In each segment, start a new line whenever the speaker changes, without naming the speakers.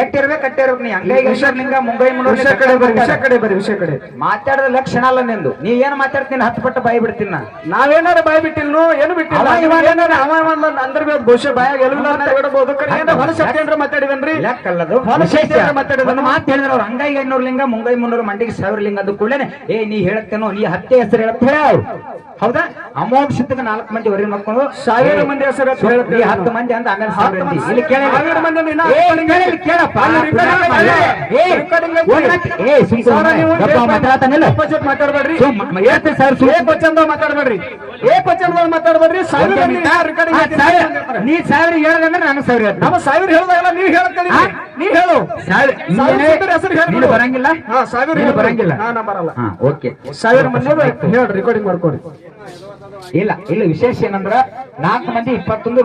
ಎಟ್ಟಿರ್ಬೇಕು ಅಟ್ಟಿರ್ಬೇಕು ನೀ ಹಂಗಾಗಿ ಲಿಂಗ ಮುಂಗೈ
ವಿಷಯ ಕಡೆ ಬರ್ರಿ ವಿಷಯ ಕಡೆ ಬರ್ರಿ ವಿಷಯ ಕಡೆ.
ಮಾತಾಡದ ಲಕ್ಷಣ ಅಲ್ಲ ನಿಂದು. ನೀ ಏನ್ ಮಾತಾಡ್ತೀನಿ ಹತ್ತು ಪಟ್ಟು ಬಾಯಿ ಬಿಡ್ತೀನಿ ನಾ
ನಾವೇನಾರ ಬಾಯಿ ಬಿಟ್ಟಿಲ್ನು ಏನು ಬಿಟ್ಟಿಲ್ಲ.
ಇವಾಗ ಇವ
ಏನಾರ ಅವ ಒಂದ್ ಅಂದರ್ಬೇಕು ಬಹುಶಃ ಬಾಯಾಗ ಎಲ್ಲ ತೆಗಡಬಹುದು ಕರೆ ಏನಾರ ಹೊಲಸ ಏನ್ರ ಮಾತಾಡಿದನ್ರಿ?
ಲೆಕ್ಕಲ್ಲದು.
ಹೊಲ
ವಿಶೇಷ.
ಶಕ್ತಿಯನ್ನ
ಮಾತು ಹೇಳಿದ್ರು ಅವ್ರು. ಹಂಗಾಗಿ ಐನೂರು ಲಿಂಗ ಮುಂಗೈ ಮುನ್ನೂರು ಮಂಡಿಗೆ ಸಾವಿರ ಲಿಂಗ ಅದು ಕೂಡಲೇ ಏ ನೀ ಹೇಳತ್ತೇನೋ ನೀ ಹತ್ತೆ ಹೆಸರು ಹೇಳತ್ತ ಹೇಳ. ಹೌದಾ? ಹೌದಾ ಸಿದ್ಧಕ್ಕೆ ನಾಲ್ಕು ಮಂದಿ ವರಿ ಮಕ್ಕಳು
ಸಾವಿರ ಮಂದಿ ಹೆಸರು
ನೀ ಹತ್ತು ಮಂದಿ ಅಂತ ಆಮೇಲೆ ಸಾವಿರ ಮಂದಿ. ಇಲ್ಲಿ ಕೇಳಿ
ಮಂದಿ ಅಂದ್ರೆ
ಕೇಳಿ,
ಮಾತಾಡ್ಬೇಡ್ರಿ. ಮಾತಾಡ್ಬೇಡ್ರಿ. ಮಾತಾಡ್ಬೇಡ್ರಿ.
ನೀ ಸಾವಿರ ಹೇಳಿದ್ರೆ ನಾನು ಸಾವಿರ
ನಮ್ಮ ಸಾವಿರ ಹೇಳ್ದಾಗಲ್ಲ ನೀವ್ ಹೇಳಕ್ಕಲಿ
ಹಾ?
ನೀ ಹೇಳು. ಹೆಸರು
ಬರಂಗಿಲ್ಲ?
ಹಾ ಸಾವಿರ
ಬರಂಗಿಲ್ಲ?
ನಾ ಬರಲ್ಲ
ಓಕೆ.
ಸಾವಿರ ಮಂದಿ ಹೇಳ್ರಿ ರೆಕಾರ್ಡಿಂಗ್ ಮಾಡ್ಕೊಡಿ
ಇಲ್ಲ ಇಲ್ಲ ವಿಶೇಷ ಏನಂದ್ರ ನಾಲ್ಕು ಮಂದಿ ಇಪ್ಪತ್ತೊಂದು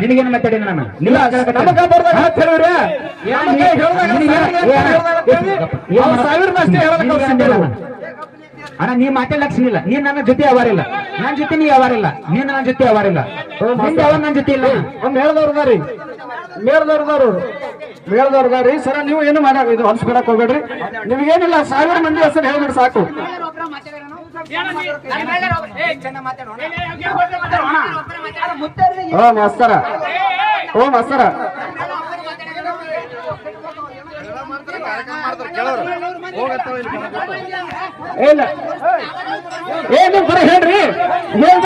ನಿನಗೇನು ಮಾತಾಡಿನ ನಾನು? ಅಣ್ಣ ನೀ ಮಾತಾಡ್ಲಕ್ಷಣಿಲ್ಲ ನೀನ್ ನನ್ನ ಜೊತೆ ಅವರಿಲ್ಲ ನನ್ನ ಜೊತೆ ನೀ ಅವರಿಲ್ಲ ನೀನ್ ನನ್ನ ಜೊತೆ ಅವರಿಲ್ಲ ನಿಂದ ನನ್ನ ಜೊತೆ ಇಲ್ಲ?
ಒಂದ್ ಹೇಳ್ದವ್ರದಾರಿ ಮೇಲ್ದವ್ರದವ್ರು ಮೇಳದವ್ರದಾರಿ ಸರ ನೀವು ಏನು ಮಾಡಿ ಇದು ಹೊಲ್ಸ್ಬಿಡಕ್ ಹೋಗ್ಬೇಡ್ರಿ. ನಿಮ್ಗೇನಿಲ್ಲ ಸಾವಿರ ಮಂದಿ ಹೆಸರು ಹೇಳ್ಬಿಡ್ರಿ ಸಾಕು. ಓ ಮಾಸ್ತರ ಓ ಮಾಸ್ತರ ಇಲ್ಲ ಏನು ಬರೀ ಹೇಳ್ರಿ ಹೇಳ್